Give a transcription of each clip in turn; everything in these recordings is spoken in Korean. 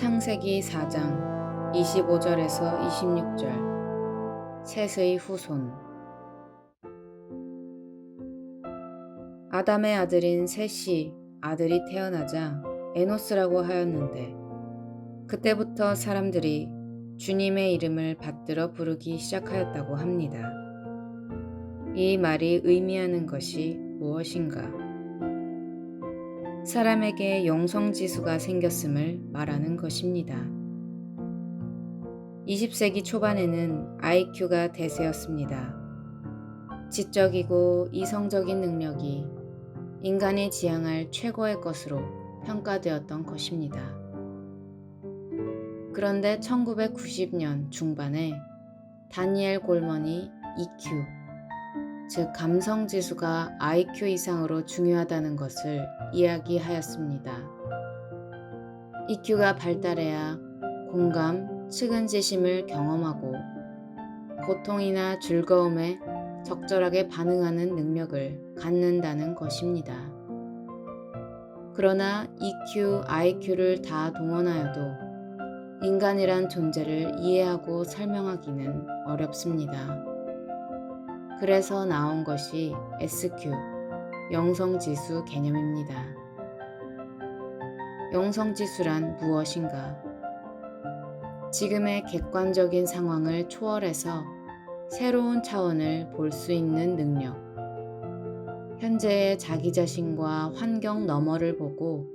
창세기 4장 25절에서 26절 셋의 후손 아담의 아들인 셋이 아들이 태어나자 에노스라고 하였는데 그때부터 사람들이 주님의 이름을 받들어 부르기 시작하였다고 합니다. 이 말이 의미하는 것이 무엇인가? 사람에게 영성지수가 생겼음을 말하는 것입니다. 20세기 초반에는 IQ가 대세였습니다. 지적이고 이성적인 능력이 인간이 지향할 최고의 것으로 평가되었던 것입니다. 그런데 1990년 중반에 다니엘 골먼이 EQ, 즉 감성 지수가 IQ 이상으로 중요하다는 것을 이야기하였습니다. EQ가 발달해야 공감, 측은지심을 경험하고 고통이나 즐거움에 적절하게 반응하는 능력을 갖는다는 것입니다. 그러나 EQ, IQ를 다 동원하여도 인간이란 존재를 이해하고 설명하기는 어렵습니다. 그래서 나온 것이 SQ, 영성지수 개념입니다. 영성지수란 무엇인가? 지금의 객관적인 상황을 초월해서 새로운 차원을 볼 수 있는 능력. 현재의 자기 자신과 환경 너머를 보고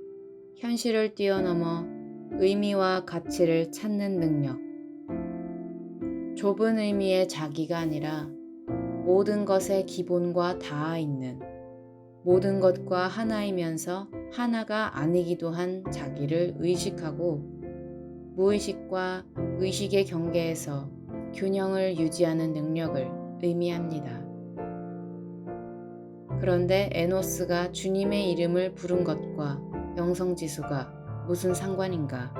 현실을 뛰어넘어 의미와 가치를 찾는 능력. 좁은 의미의 자기가 아니라 모든 것의 기본과 닿아 있는 모든 것과 하나이면서 하나가 아니기도 한 자기를 의식하고 무의식과 의식의 경계에서 균형을 유지하는 능력을 의미합니다. 그런데 에노스가 주님의 이름을 부른 것과 영성지수가 무슨 상관인가?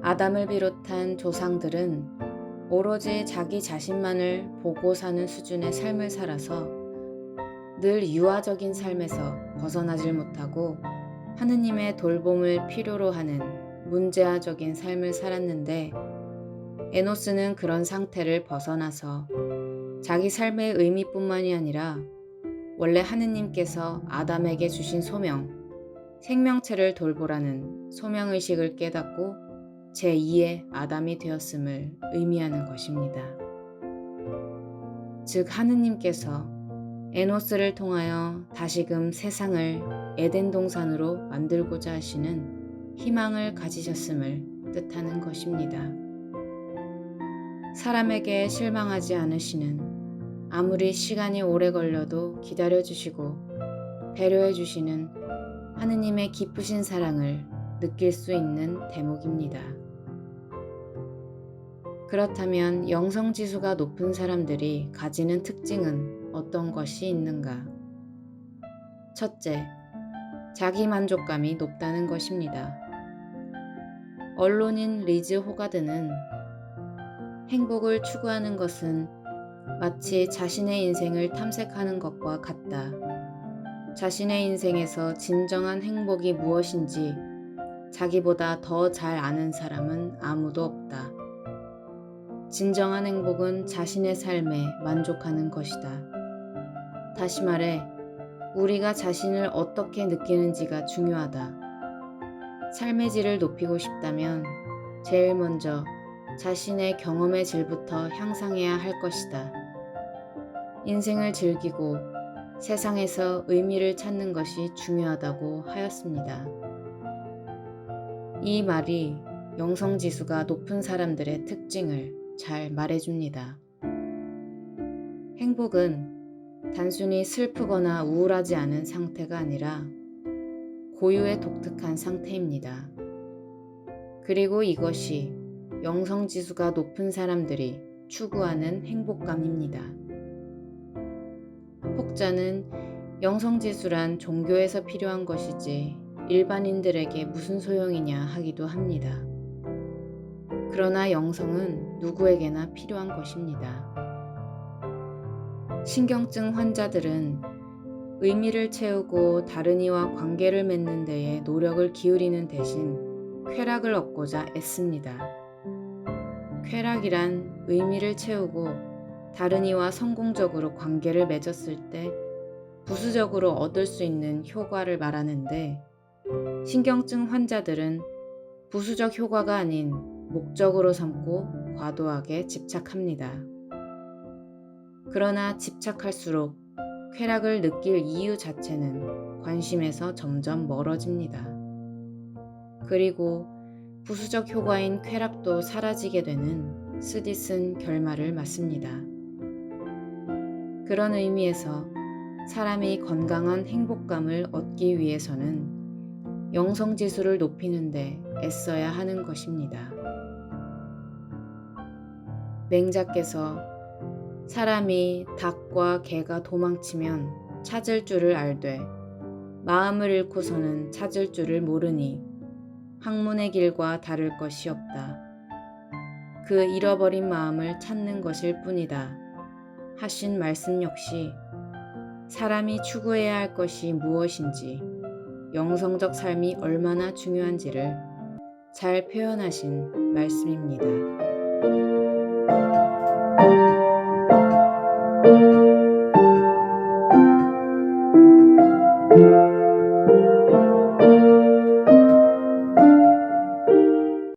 아담을 비롯한 조상들은 오로지 자기 자신만을 보고 사는 수준의 삶을 살아서 늘 유아적인 삶에서 벗어나질 못하고 하느님의 돌봄을 필요로 하는 문제아적인 삶을 살았는데 에노스는 그런 상태를 벗어나서 자기 삶의 의미뿐만이 아니라 원래 하느님께서 아담에게 주신 소명, 생명체를 돌보라는 소명의식을 깨닫고 제2의 아담이 되었음을 의미하는 것입니다. 즉, 하느님께서 에노스를 통하여 다시금 세상을 에덴 동산으로 만들고자 하시는 희망을 가지셨음을 뜻하는 것입니다. 사람에게 실망하지 않으시는 아무리 시간이 오래 걸려도 기다려주시고 배려해주시는 하느님의 기쁘신 사랑을 느낄 수 있는 대목입니다. 그렇다면 영성지수가 높은 사람들이 가지는 특징은 어떤 것이 있는가? 첫째, 자기 만족감이 높다는 것입니다. 언론인 리즈 호가드는 행복을 추구하는 것은 마치 자신의 인생을 탐색하는 것과 같다. 자신의 인생에서 진정한 행복이 무엇인지 자기보다 더 잘 아는 사람은 아무도 없다. 진정한 행복은 자신의 삶에 만족하는 것이다. 다시 말해, 우리가 자신을 어떻게 느끼는지가 중요하다. 삶의 질을 높이고 싶다면 제일 먼저 자신의 경험의 질부터 향상해야 할 것이다. 인생을 즐기고 세상에서 의미를 찾는 것이 중요하다고 하였습니다. 이 말이 영성 지수가 높은 사람들의 특징을 잘 말해줍니다. 행복은 단순히 슬프거나 우울하지 않은 상태가 아니라 고유의 독특한 상태입니다. 그리고 이것이 영성 지수가 높은 사람들이 추구하는 행복감입니다. 혹자는 영성 지수란 종교에서 필요한 것이지 일반인들에게 무슨 소용이냐 하기도 합니다. 그러나 영성은 누구에게나 필요한 것입니다. 신경증 환자들은 의미를 채우고 다른 이와 관계를 맺는 데에 노력을 기울이는 대신 쾌락을 얻고자 애씁니다. 쾌락이란 의미를 채우고 다른 이와 성공적으로 관계를 맺었을 때 부수적으로 얻을 수 있는 효과를 말하는데 신경증 환자들은 부수적 효과가 아닌 목적으로 삼고 과도하게 집착합니다. 그러나 집착할수록 쾌락을 느낄 이유 자체는 관심에서 점점 멀어집니다. 그리고 부수적 효과인 쾌락도 사라지게 되는 스디슨 결말을 맞습니다. 그런 의미에서 사람이 건강한 행복감을 얻기 위해서는 영성 지수를 높이는데 애써야 하는 것입니다. 맹자께서 사람이 닭과 개가 도망치면 찾을 줄을 알되 마음을 잃고서는 찾을 줄을 모르니 학문의 길과 다를 것이 없다. 그 잃어버린 마음을 찾는 것일 뿐이다. 하신 말씀 역시 사람이 추구해야 할 것이 무엇인지 영성적 삶이 얼마나 중요한지를 잘 표현하신 말씀입니다.